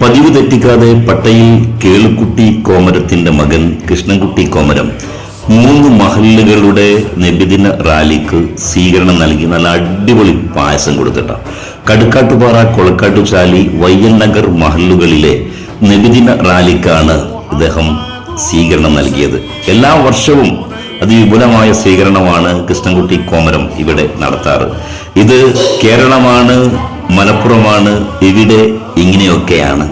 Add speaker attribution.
Speaker 1: പതിവ് തെറ്റിക്കാതെ പട്ടയിൽ കേളുക്കുട്ടി കോമരത്തിന്റെ മകൻ കൃഷ്ണൻകുട്ടി കോമരം മൂന്ന് മഹല്ലുകളുടെ നബിദിന റാലിക്ക് സ്വീകരണം നൽകി. നല്ല അടിപൊളി പായസം കൊടുത്തിട്ട. കടുക്കാട്ടുപാറ കൊളക്കാട്ടുചാലി വയ്യൽ നഗർ മഹല്ലുകളിലെ നബിദിന റാലിക്കാണ് ഇദ്ദേഹം സ്വീകരണം നൽകിയത്. എല്ലാ വർഷവും അതിവിപുലമായ സ്വീകരണമാണ് കൃഷ്ണൻകുട്ടി കോമരം ഇവിടെ നടത്താറ്. ഇത് കേരളമാണ് മലപ്പുറമാണ് ഇവിടെ ഇങ്ങനെയൊക്കെയാണ്.